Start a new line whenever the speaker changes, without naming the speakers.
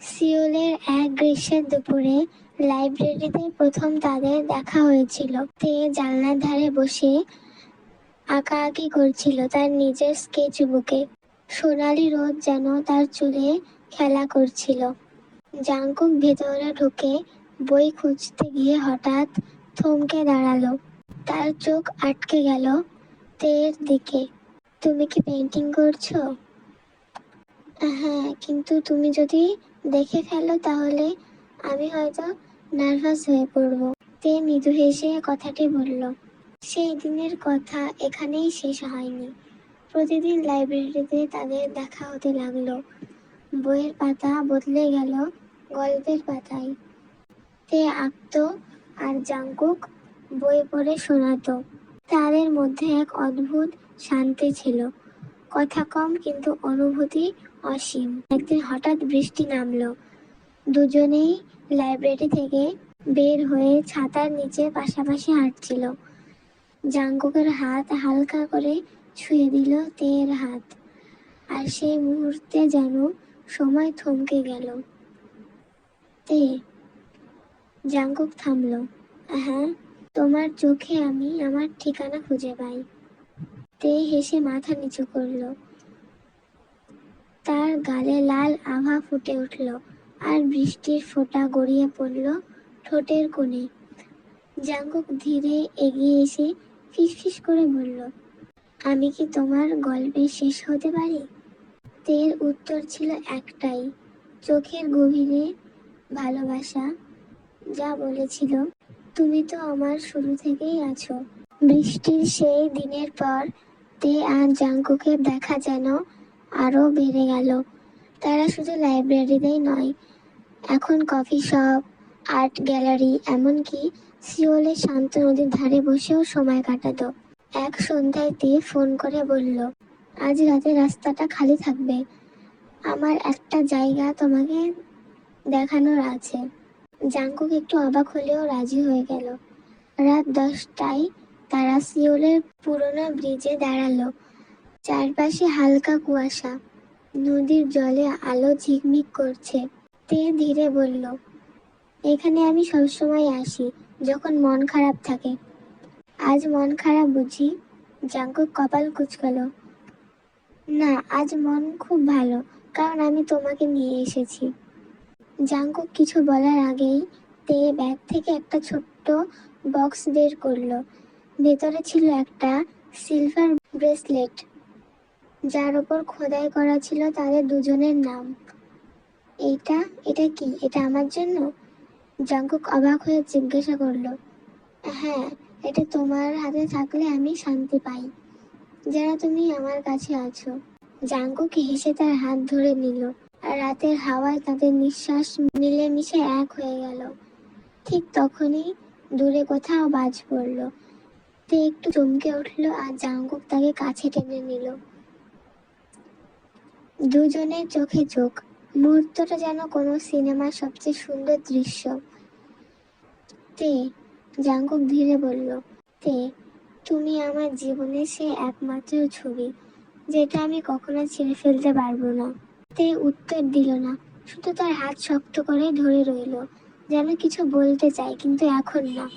সিওলের এক গ্রীষ্মের দুপুরে লাইব্রেরিতে প্রথম তাদের দেখা হয়েছিল। তে জানলার ধারে বসে আঁকাআঁকি করছিল তার নিজের স্কেচ বুকে। সোনালি রোদ যেন তার চুলে খেলা করছিল। জাঙ্কুক ভেতরে ঢুকে বই খুঁজতে গিয়ে হঠাৎ থমকে দাঁড়াল। তার চোখ আটকে গেল তের দিকে। তুমি কি পেন্টিং করছ? হ্যাঁ কিন্তু তুমি যদি দেখে ফেলো তাহলে, আমি হয়তো নার্ভাস হয়ে পড়ব। তে মৃদু হেসে কথাটি বলল, সেই দিনের কথা এখানেই শেষ হয়নি। প্রতিদিন লাইব্রেরিতে তাদের দেখা হতে লাগল। বইয়ের পাতা বদলে গেল গল্পের পাতায়। তে আঁকত আর জাঙ্কুক বই পড়ে শোনাতো। তাদের মধ্যে এক অদ্ভুত শান্তি ছিল। কথা কম কিন্তু অনুভূতি অসীম। একদিন হঠাৎ বৃষ্টি নামলো। দুজনেই লাইব্রেরি থেকে বের হয়ে ছাতার নিচে পাশাপাশি হাঁটছিল। জাঙ্কুকের হাত হালকা করে ছুঁয়ে দিল তের হাত। আর সেই মুহূর্তে যেন সময় থমকে গেল। তে, জাঙ্কুক থামল। হ্যাঁ তোমার চোখে আমি আমার ঠিকানা খুঁজে পাই। তে হেসে মাথা নিচু করল। তার গালে লাল আভা ফুটে উঠল আর বৃষ্টির ফোঁটা গড়িয়ে পড়ল ঠোঁটের কোণে। জাঙ্কুক ধীরে এগিয়ে এসে ফিসফিস করে বলল, আমি কি তোমার গল্পে শেষ হতে পারি? তের উত্তর ছিল একটাই, চোখের গভীরে ভালোবাসা। যা বলেছিল, তুমি তো আমার শুরু থেকেই আছো। বৃষ্টির সেই দিনের পর তে আর জাঙ্কুকের দেখা যেন আরও বেড়ে গেল। তারা শুধু লাইব্রেরিতেই নয়, এখন কফি শপ, আর্ট গ্যালারি, এমনকি সিওলের শান্ত নদীর ধারে বসেও সময় কাটাতো। এক সন্ধ্যায় তে ফোন করে বলল, আজ রাতে রাস্তাটা খালি থাকবে। আমার একটা জায়গা তোমাকে দেখানোর আছে। জাঙ্কুক একটু অবাক হলেও রাজি হয়ে গেল। রাত দশটায় তারা সিওলের পুরোনো ব্রিজে দাঁড়াল। চারপাশে হালকা কুয়াশা। নদীর জলে আলো ঝিকমিক করছে। তে ধীরে বলল, এখানে আমি সবসময় আসি, যখন মন খারাপ থাকে। আজ মন খারাপ বুঝি জাঙ্কুক কপাল কুচকালো। না, আজ মন খুব ভালো, কারণ আমি তোমাকে নিয়ে এসেছি। জাঙ্কুক কিছু বলার আগেই তে ব্যাগ থেকে একটা ছোট্ট বক্স বের করল। ভেতরে ছিল একটা সিলভার ব্রেসলেট যার ওপর খোদাই করা ছিল তাদের দুজনের নাম। এইটা, এটা কি? এটা আমার জন্য? জাঙ্কুক অবাক হয়ে জিজ্ঞাসা করল হ্যাঁ এটা তোমার হাতে থাকলে আমি শান্তি পাই। যারা তুমি আমার কাছে আছো। জাঙ্কুক হেসে তার হাত ধরে নিল, আর রাতের হাওয়ায় তাদের নিঃশ্বাস মিলেমিশে এক হয়ে গেল। ঠিক তখনই দূরে কোথাও বাজ পড়ল। তে একটু চমকে উঠল আর জাঙ্কুক তাকে কাছে টেনে নিল। দুজনের চোখে চোখ। মুহূর্তটা যেন কোনো সিনেমার সবচেয়ে সুন্দর দৃশ্য। তে জাঙ্কুক ধীরে বলল, তে, তুমি আমার জীবনের সে একমাত্র ছবি, যেটা আমি কখনো ছেড়ে ফেলতে পারব না। তে উত্তর দিল না, শুধু তার হাত শক্ত করে ধরে রইল, যেন কিছু বলতে চায়, কিন্তু এখন না।